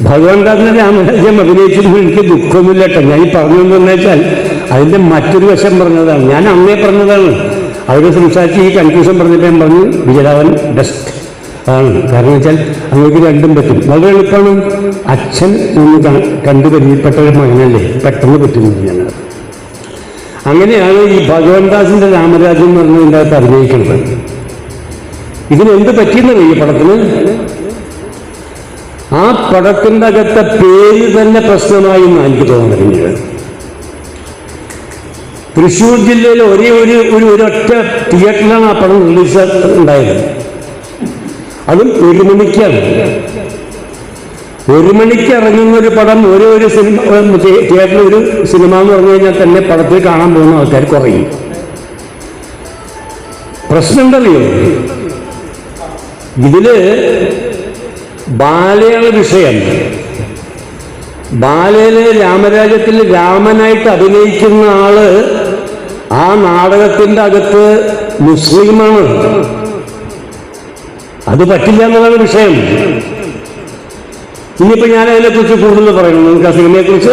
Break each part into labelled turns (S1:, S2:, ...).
S1: ഭഗവന്താസിന്റെ രാമരാജ്യം അഭിനയിച്ചതിൽ എനിക്ക് ദുഃഖമൊന്നുമില്ല കേട്ടോ ഞാൻ പറഞ്ഞതെന്ന് വെച്ചാൽ അതിന്റെ മറ്റൊരു വശം പറഞ്ഞതാണ്. ഞാൻ അന്നേ പറഞ്ഞതാണ്. അവർ സംസാരിച്ച് ഈ കൺഫ്യൂഷൻ പറഞ്ഞപ്പോൾ ഞാൻ പറഞ്ഞു വിജയരാവൻ ബെസ്റ്റ് ആണ്. കാരണം വെച്ചാൽ അങ്ങേക്ക് രണ്ടും പറ്റും. വളരെ എളുപ്പമാണ്. അച്ഛൻ ഒന്ന് ക- കണ്ടു പരിചയപ്പെട്ട ഒരു മകനല്ലേ? പെട്ടെന്ന് പറ്റുന്നത് ഞാൻ അങ്ങനെയാണ് ഈ ഭഗവാൻദാസിന്റെ രാമരാജൻ എന്ന് പറഞ്ഞതിന്റെ അകത്ത് അഭിനയിക്കുന്നത്. ഇതിനെന്ത് പറ്റിയെന്നറിയ പടത്തിന്? ആ പടത്തിന്റെ അകത്തെ പേര് തന്നെ പ്രശ്നമായി എന്നാണ് എനിക്ക് തോന്നുന്നത് തൃശ്ശൂർ ജില്ലയിൽ ഒരേ ഒരു ഒരു ഒരൊറ്റ തിയേറ്ററിലാണ് ആ പടം റിലീസ് ഉണ്ടായത് അതും ഒരു മണിക്കാണ്. ഒരു മണിക്ക് ഇറങ്ങുന്ന ഒരു പടം ഓരോ ഒരു സിനിമ തിയേറ്ററിൽ ഒരു സിനിമ എന്ന് പറഞ്ഞു കഴിഞ്ഞാൽ തന്നെ പടത്തിൽ കാണാൻ പോകുന്ന ആൾക്കാർ കുറയും. പ്രശ്നം ഉണ്ടല്ലോ ഇതിൽ ബാലയാണ് വിഷയം. ബാലയിലെ രാമരാജ്യത്തിൽ രാമനായിട്ട് അഭിനയിക്കുന്ന ആൾ ആ നാടകത്തിന്റെ അകത്ത് മുസ്ലിമാണ്. അത് പറ്റില്ല എന്നുള്ളതാണ് വിഷയം. ഇനിയിപ്പോ ഞാൻ അതിനെക്കുറിച്ച് കൂടുതൽ പറയുന്നു. നിങ്ങൾക്ക് ആ സിനിമയെക്കുറിച്ച്?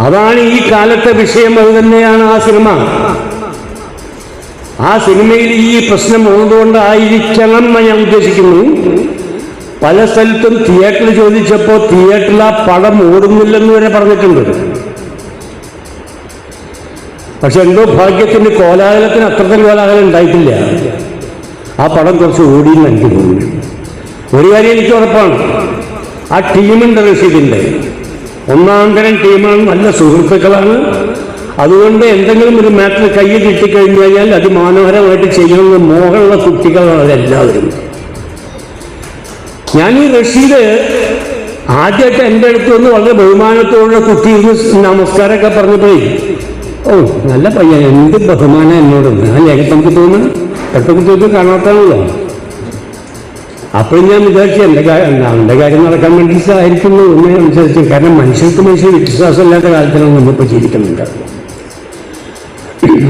S1: അതാണ് ഈ കാലത്തെ വിഷയം. അത് തന്നെയാണ് ആ സിനിമ. ആ സിനിമയിൽ ഈ പ്രശ്നം ഉള്ളതുകൊണ്ടായിരിക്കണം എന്ന് ഞാൻ ഉദ്ദേശിക്കുന്നു. പല സ്ഥലത്തും തിയേറ്ററിൽ ചോദിച്ചപ്പോൾ തിയേറ്ററിൽ ആ പടം ഓടുന്നില്ലെന്ന് വരെ പറഞ്ഞിട്ടുണ്ട്. പക്ഷെ എന്തോ ഭാഗ്യത്തിന് കോലാഹലത്തിന് അത്രത്തിൽ കോലാഹലം ഉണ്ടായിട്ടില്ല. ആ പടം കുറച്ച് ഓടിയെന്ന് എനിക്ക് തോന്നുന്നു. ഒരു കാര്യം എനിക്ക് ഉറപ്പാണ്. ആ ടീമുണ്ട് റഷീദിന്റെ ഒന്നാം തരം ടീമാണ് നല്ല സുഹൃത്തുക്കളാണ്. അതുകൊണ്ട് എന്തെങ്കിലും ഒരു മാറ്റർ കയ്യിൽ കിട്ടിക്കഴിഞ്ഞു കഴിഞ്ഞാൽ അതിമനോഹരമായിട്ട് ചെയ്യണമെന്ന് മോഹമുള്ള കുട്ടികളാണ് എല്ലാവരും. ഞാൻ ഈ റഷീദ് ആദ്യമായിട്ട് എന്റെ അടുത്ത് വന്ന് വളരെ ബഹുമാനത്തോടുള്ള കുട്ടി നമസ്കാരമൊക്കെ പറഞ്ഞപ്പോഴേ ഓ നല്ല പയ്യൻ എന്ത് ബഹുമാനം എന്നോട്. ആ ലേഖത്ത് നമുക്ക് തോന്നുന്നു കുട്ടികൾക്ക് കാണാത്താണല്ലോ. അപ്പോഴും ഞാൻ വിചാരിച്ചു എന്റെ കാര്യം അവന്റെ കാര്യം നടക്കാൻ വേണ്ടിയിട്ടായിരിക്കുന്നു എന്ന് എന്നെ വിചാരിച്ചു. കാരണം മനുഷ്യർക്ക് മനുഷ്യർ വിശ്വാസമില്ലാത്ത കാലത്തിലാണ് നമ്മളിപ്പോൾ ജീവിക്കുന്നുണ്ട്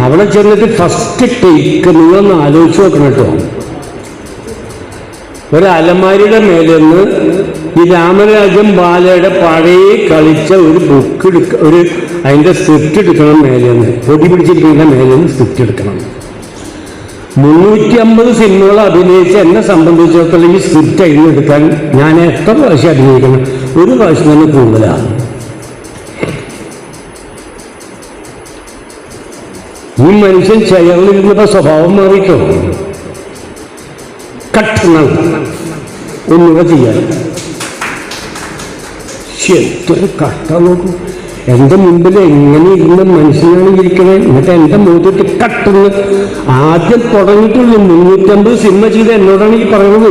S1: അവിടെ ചെന്നിട്ട് ഫസ്റ്റ് ടേക്ക് നിങ്ങളൊന്ന് ആലോചിച്ച് നോക്കണം കേട്ടോ. ഒരു അലമാരിയുടെ മേലെ നിന്ന് ഈ രാമരാജൻ ബാലയുടെ പഴയ കളിച്ച ഒരു ബുക്ക് എടുക്ക ഒരു അതിന്റെ സ്ക്രിപ്റ്റ് എടുക്കണം മേലെ നിന്ന് പൊടി പിടിച്ചിരിക്കുന്ന മേലെ നിന്ന് സ്ക്രിപ്റ്റ് എടുക്കണം. മുന്നൂറ്റി അമ്പത് സിനിമകൾ അഭിനയിച്ച് എന്നെ സംബന്ധിച്ചിടത്തോളം ഈ സ്ക്രിപ്റ്റ് എഴുതിയെടുക്കാൻ ഞാൻ എത്ര പ്രാവശ്യം അഭിനയിക്കണം? ഒരു പ്രാവശ്യം തന്നെ കൂടുതലാണ്. ഈ മനുഷ്യൻ ചേർന്നിരുന്നപ്പോ സ്വഭാവം മാറിയിട്ടോ? കട്ടണം ഒന്നുക ചെയ്യാൻ എന്തൊരു കട്ട നോക്കൂ. എന്റെ മുമ്പിൽ എങ്ങനെ ഇരുന്ന മനുഷ്യനാണ് ഇരിക്കണേ? എന്നിട്ട് എന്റെ മുഖത്തിട്ട് കട്ടുന്നു. ആദ്യം തുടങ്ങിയിട്ടുള്ളൂ മുന്നൂറ്റമ്പത് സിനിമ ചെയ്ത് എന്നോടാണ് ഈ പറയുന്നത്.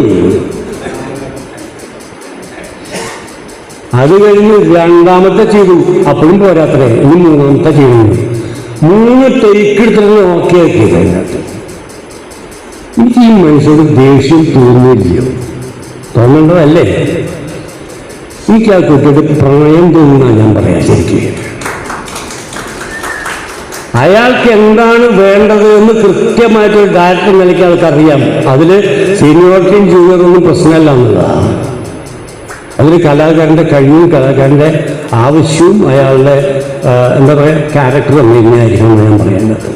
S1: അത് കഴിഞ്ഞ് രണ്ടാമത്തെ ചെയ്തു. അപ്പോഴും പോരാത്രേ ഇനി മൂന്നാമത്തെ ചെയ്യുന്നു മൂന്ന് ടേക്ക് എടുത്തിട്ട് ഓക്കെ ആക്കിയത് അതിനകത്ത് എനിക്ക് ഈ മനുഷ്യർക്ക് ദേഷ്യം തോന്നുന്നില്ലയോ തോന്നേണ്ടതല്ലേ? എനിക്ക് ആ കുട്ടിയുടെ പ്രണയം തോന്നുന്ന ഞാൻ പറയാം ശരിക്കും അയാൾക്ക് എന്താണ് വേണ്ടത് എന്ന് കൃത്യമായിട്ടൊരു ഡയറക്ടർ നിലയ്ക്ക് അയാൾക്കറിയാം അതിൽ സീനിയോറിറ്റിയും ജൂനിയറൊന്നും പ്രശ്നമല്ല എന്നുള്ളതാണ്. അതിൽ കലാകാരന്റെ കഴിവും കലാകാരന്റെ ആവശ്യവും അയാളുടെ എന്താ പറയുക ക്യാരക്ടറും എങ്ങനെയായിരിക്കണം എന്ന് ഞാൻ പറയുന്നത്